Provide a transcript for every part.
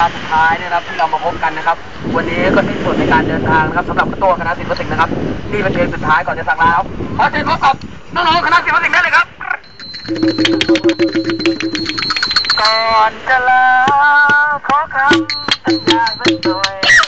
การสุดท้ายเนี่ยนะครับที่เรามาพบกันนะครับ วันนี้ก็สิ้นสุดในการเดินทางนะครับสำหรับตัวคณะศิลปศิลป์นะครับนี่เป็นเพลงสุดท้ายก่อนจะสั่งลาครับขอเชิญพบกับน้องๆคณะศิลปศิลป์ได้เลยครับ ก่อนจะลาขอคำสัญญาสักหน่อย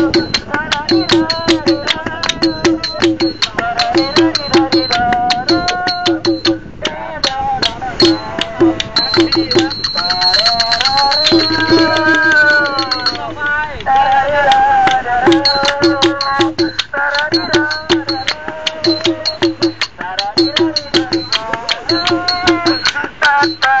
Bye.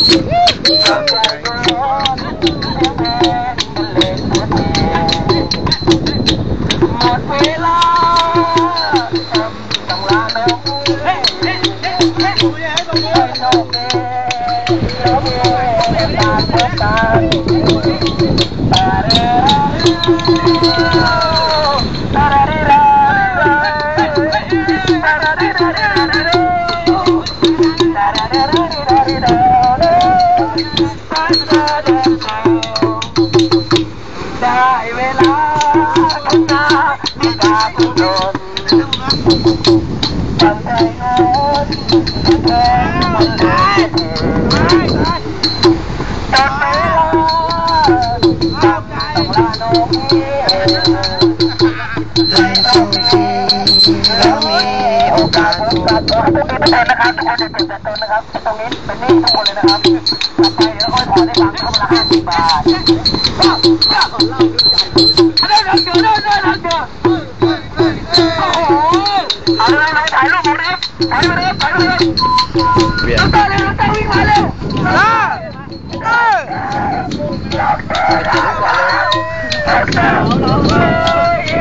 我回了。 ยวค่อยผ่อน โอเค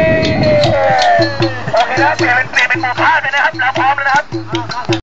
นะเปลี่ยนเป็นเปลี่ยนเป็นหมู่บ้านไปนะครับเราพร้อมแล้วนะครับ